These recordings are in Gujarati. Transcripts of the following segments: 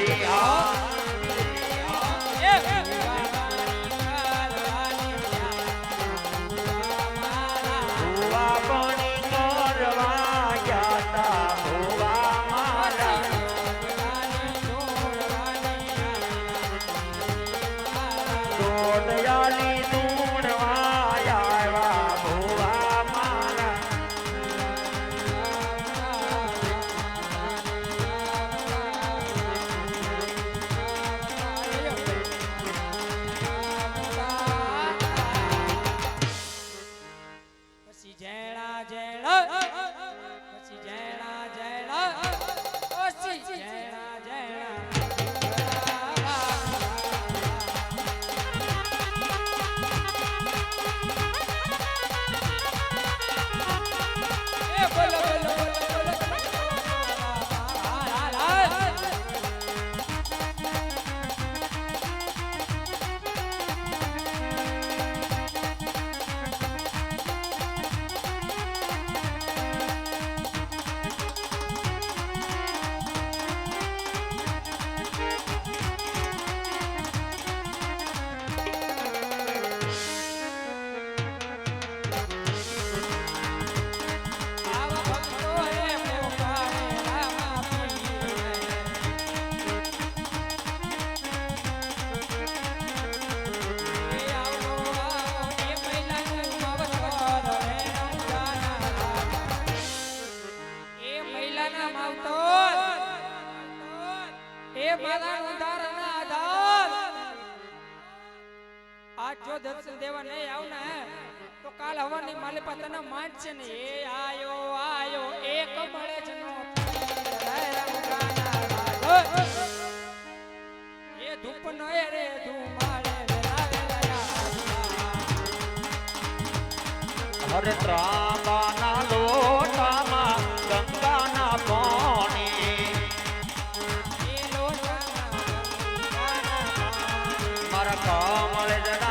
again. મારા જો દર્શન દેવા નહીં આવ ને તો કાલ હવાની માલિપા તને માંડશે ને એ આયો આયો એક મળે છે. એ ધૂપ નો રે વેલા હરે ત્રાંબાના મારા કમળ જડા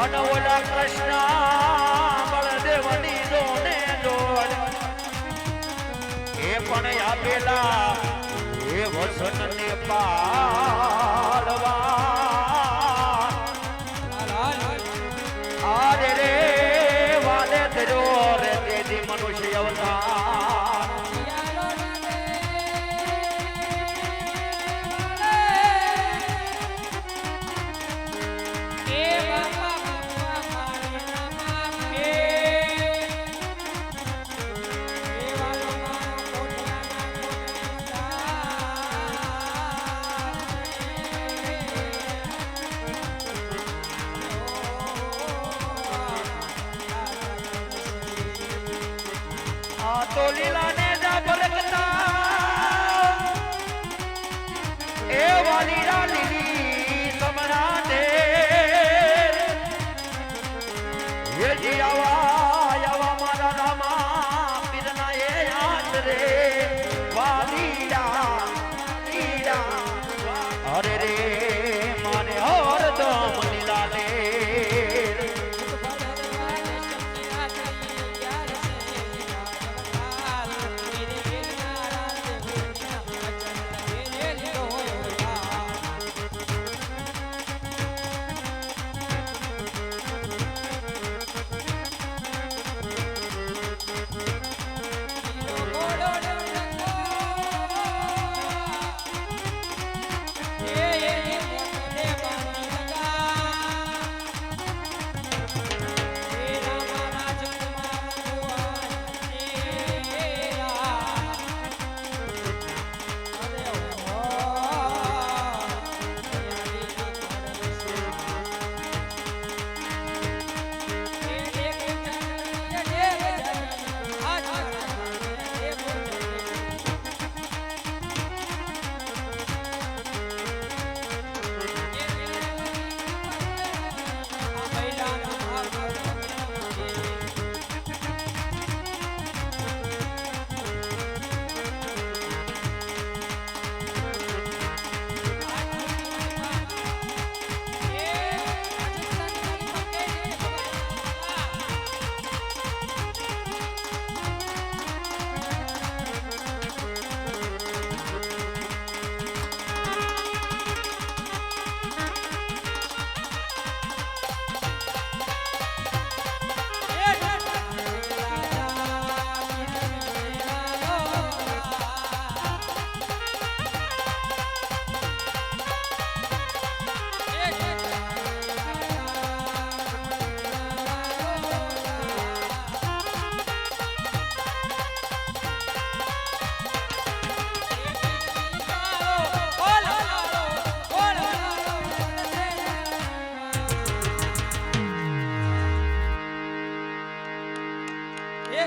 અને ઓલા કૃષ્ણ, બળદેવની દોને દોડ. એ પણ આપેલા એ વસન ને પાડવા. આરે રે વાલે ધરો રે તેથી મનુષ્ય અવતાર. Tolila.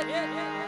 એક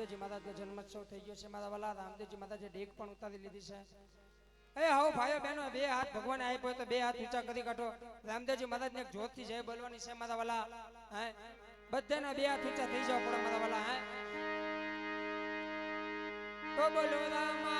રામદેવજી મહારાજનો જન્મોત્સવ થઈ ગયો છે. મારા વાલા રામદેવજી મહારાજે ડેક પણ ઉતારી લીધી છે. એ હો ભાઈઓ બહેનો, બે હાથ ભગવાન આપ્યો તો બે હાથ ઊંચા કરી કાઢો. રામદેવજી મહારાજને જોતથી જય બોલવાની છે મારા વાલા. હે? બધાના બે હાથ ઊંચા થઈ જાવ પડે મારા વાલા, હે? તો બોલો રામા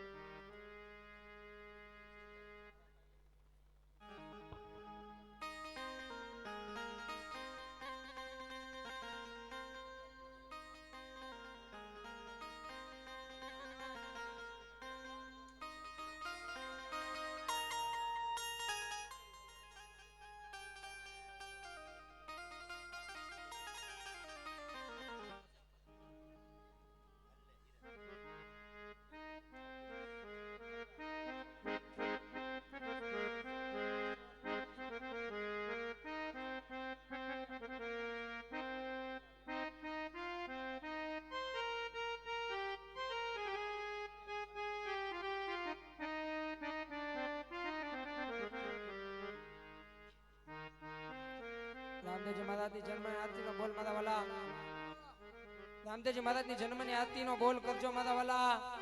રામદેવજી મહારાજની જન્મની આરતીનો બોલ મારા વાલા. રામદેવજી મહારાજની જન્મની આરતીનો બોલ કરજો મારા વાલા.